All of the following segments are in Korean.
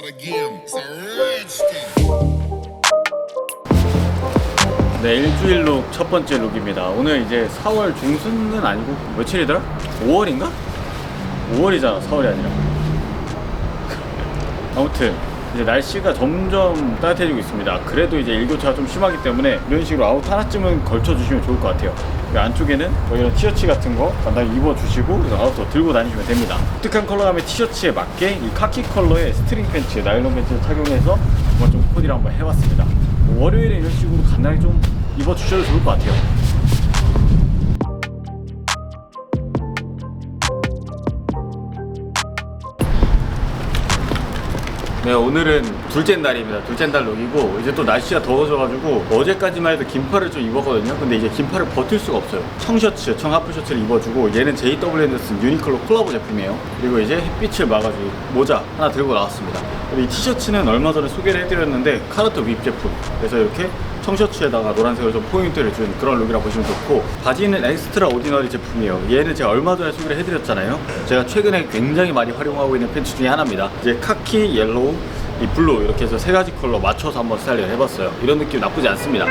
that again. 네, 일주일 룩 첫 번째 룩입니다. 오늘 이제 4월 중순은 아니고 며칠이더라? 5월인가? 5월이잖아, 4월이 아니라. 아무튼 이제 날씨가 점점 따뜻해지고 있습니다. 그래도 이제 일교차가 좀 심하기 때문에 이런 식으로 아웃 하나쯤은 걸쳐 주시면 좋을 것 같아요. 이 안쪽에는 뭐 이런 티셔츠 같은 거 간단히 입어주시고 그래서 들고 다니시면 됩니다. 독특한 컬러감의 티셔츠에 맞게 이 카키 컬러의 스트링 팬츠, 나일론 팬츠를 착용해서 한번 좀 코디를 한번 해봤습니다. 뭐 월요일에 이런 식으로 간단히 좀 입어주셔도 좋을 것 같아요. 네 오늘은 둘째 날입니다. 둘째 날 룩이고 이제 또 날씨가 더워져가지고 어제까지만 해도 긴팔을 좀 입었거든요. 근데 이제 긴팔을 버틸 수가 없어요. 청셔츠 청하프 셔츠를 입어주고 얘는 JW 앤더슨 유니클로 콜라보 제품이에요. 그리고 이제 햇빛을 막아줄 모자 하나 들고 나왔습니다. 그리고 이 티셔츠는 얼마 전에 소개를 해드렸는데 카르토 립 제품. 그래서 이렇게 청셔츠에다가 노란색으로 좀 포인트를 준 그런 룩이라 보시면 좋고 바지는 엑스트라 오디너리 제품이에요. 얘는 제가 얼마 전에 소개를 해드렸잖아요. 제가 최근에 굉장히 많이 활용하고 있는 팬츠 중에 하나입니다. 이제 카키, 옐로우, 이 블루 이렇게 해서 세 가지 컬러 맞춰서 한번 스타일링을 해봤어요. 이런 느낌 나쁘지 않습니다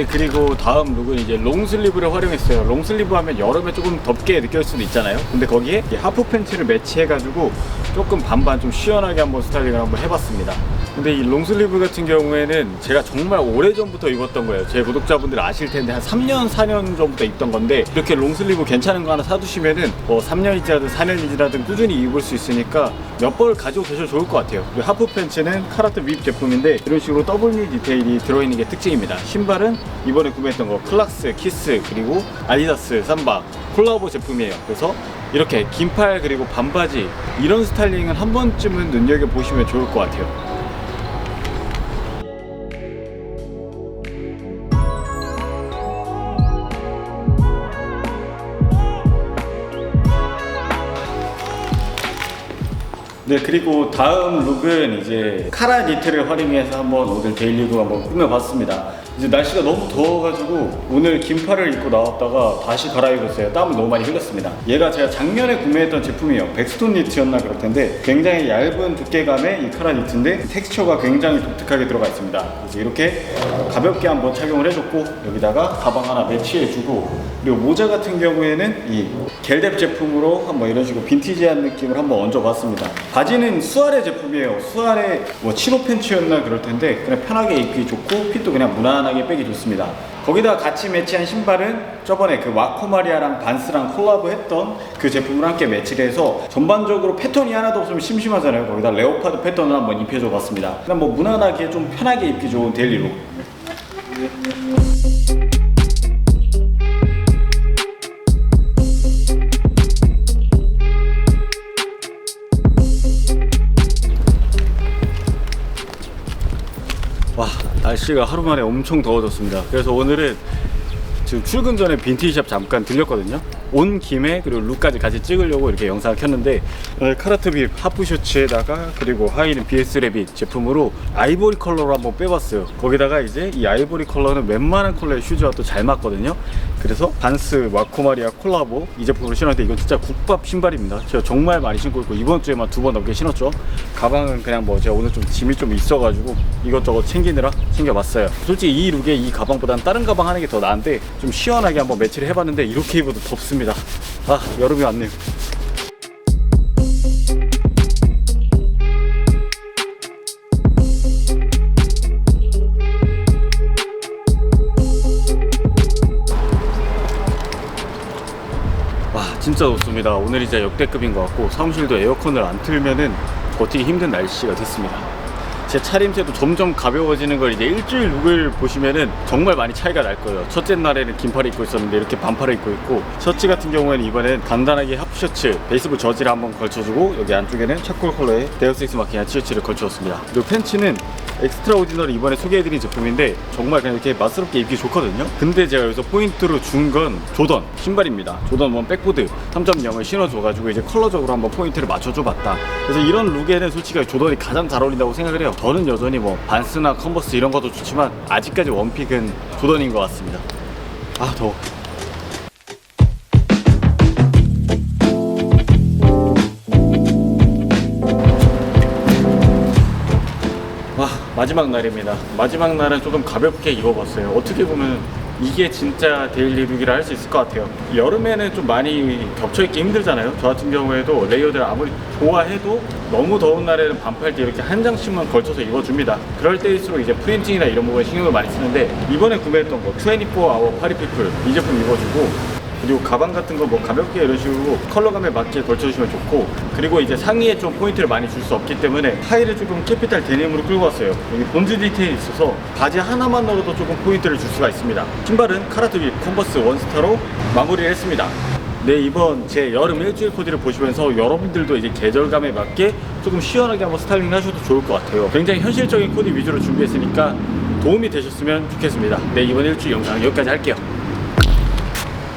네 그리고 다음 룩은 이제 롱슬리브를 활용했어요. 롱슬리브 하면 여름에 조금 덥게 느껴질 수도 있잖아요. 근데 거기에 이 하프 팬츠를 매치해가지고 조금 반반 좀 시원하게 한번 스타일링을 한번 해봤습니다 근데 이 롱슬리브 같은 경우에는 제가 정말 오래전부터 입었던 거예요. 제 구독자분들 아실 텐데 한 3년 4년 전부터 입던 건데 이렇게 롱슬리브 괜찮은 거 하나 사두시면은 뭐 3년이 지나든 4년이 지나든 꾸준히 입을 수 있으니까 몇 벌 가지고 계셔도 좋을 것 같아요. 그리고 하프 팬츠는 카라트 립 제품인데 이런 식으로 더블 니 디테일이 들어있는 게 특징입니다. 신발은 이번에 구매했던 거 클락스, 키스 그리고 아디다스, 삼바 콜라보 제품이에요. 그래서 이렇게 긴팔 그리고 반바지 이런 스타일링은 한 번쯤은 눈여겨보시면 좋을 것 같아요 네 그리고 다음 룩은 이제 카라 니트를 활용해서 한번 오늘 데일리룩 한번 꾸며봤습니다 이제 날씨가 너무 더워가지고 오늘 긴팔을 입고 나왔다가 다시 갈아입었어요 땀을 너무 많이 흘렸습니다 얘가 제가 작년에 구매했던 제품이에요 백스톤 니트였나 그럴 텐데 굉장히 얇은 두께감의 이 카라 니트인데 텍스처가 굉장히 독특하게 들어가 있습니다 그래서 이렇게 가볍게 한번 착용을 해줬고 여기다가 가방 하나 매치해주고 그리고 모자 같은 경우에는 이 겔뎁 제품으로 한번 이런 식으로 빈티지한 느낌을 한번 얹어봤습니다. 바지는 수아레 제품이에요. 수아레 뭐 7호 팬츠였나 그럴 텐데 그냥 편하게 입기 좋고 핏도 그냥 무난하게 빼기 좋습니다. 거기다 같이 매치한 신발은 저번에 그 와코마리아랑 반스랑 콜라보했던 그 제품을 함께 매치를 해서 전반적으로 패턴이 하나도 없으면 심심하잖아요. 거기다 레오파드 패턴을 한번 입혀줘 봤습니다. 그냥 뭐 무난하게 좀 편하게 입기 좋은 데일리룩. 날씨가 하루 만에 엄청 더워졌습니다. 그래서 오늘은 지금 출근 전에 빈티지샵 잠깐 들렸거든요 온 김에 그리고 룩까지 같이 찍으려고 이렇게 영상을 켰는데 오늘 카라트빕 하프 셔츠에다가 그리고 하이는 BS 레빗 제품으로 아이보리 컬러로 한번 빼봤어요. 거기다가 이제 이 아이보리 컬러는 웬만한 컬러의 슈즈와 또 잘 맞거든요. 그래서 반스 와코마리아 콜라보 이 제품으로 신었는데 이건 진짜 국밥 신발입니다. 제가 정말 많이 신고 있고 이번 주에만 두 번 넘게 신었죠. 가방은 그냥 뭐 제가 오늘 좀 짐이 좀 있어가지고 이것저것 챙기느라 챙겨봤어요. 솔직히 이 룩에 이 가방보단 다른 가방 하는 게 더 나은데 좀 시원하게 한번 매치를 해봤는데 이렇게 입어도 덥습니다 아 여름이 왔네요. 와 진짜 덥습니다. 오늘이 진짜 역대급인 것 같고 사무실도 에어컨을 안 틀면은 버티기 힘든 날씨가 됐습니다 제 차림새도 점점 가벼워지는 걸 이제 일주일 룩을 보시면은 정말 많이 차이가 날 거예요. 첫째 날에는 긴팔을 입고 있었는데 이렇게 반팔을 입고 있고 셔츠 같은 경우에는 이번엔 간단하게 하프셔츠 베이스볼 저지를 한번 걸쳐주고 여기 안쪽에는 차콜 컬러의 데어스익스 마키나 티셔츠를 걸쳐줬습니다. 그리고 팬츠는 엑스트라 오디너리 이번에 소개해드린 제품인데 정말 그냥 이렇게 맛스럽게 입기 좋거든요. 근데 제가 여기서 포인트로 준 건 조던 신발입니다. 조던 원 백보드 3.0을 신어줘가지고 이제 컬러적으로 한번 포인트를 맞춰줘 봤다. 그래서 이런 룩에는 솔직히 조던이 가장 잘 어울린다고 생각을 해요 저는 여전히 뭐 반스나 컨버스 이런 것도 좋지만 아직까지 원픽은 조던인 것 같습니다. 아 더워. 와 마지막 날입니다. 마지막 날은 조금 가볍게 입어봤어요. 어떻게 보면 이게 진짜 데일리 룩이라 할 수 있을 것 같아요. 여름에는 좀 많이 겹쳐입기 힘들잖아요. 저 같은 경우에도 레이어드를 아무리 좋아해도 너무 더운 날에는 반팔 때 이렇게 한 장씩만 걸쳐서 입어줍니다. 그럴 때일수록 이제 프린팅이나 이런 부분에 신경을 많이 쓰는데 이번에 구매했던 거 24아워 파리피플 이 제품 입어주고 그리고 가방 같은 거 뭐 가볍게 이런 식으로 컬러감에 맞게 걸쳐주시면 좋고 그리고 이제 상의에 좀 포인트를 많이 줄 수 없기 때문에 하의를 조금 캐피탈 데님으로 끌고 왔어요. 여기 본즈 디테일이 있어서 바지 하나만 넣어도 조금 포인트를 줄 수가 있습니다. 신발은 카라투비 컨버스 원스타로 마무리를 했습니다. 네 이번 제 여름 일주일 코디를 보시면서 여러분들도 이제 계절감에 맞게 조금 시원하게 한번 스타일링 하셔도 좋을 것 같아요. 굉장히 현실적인 코디 위주로 준비했으니까 도움이 되셨으면 좋겠습니다. 네 이번 일주일 영상 여기까지 할게요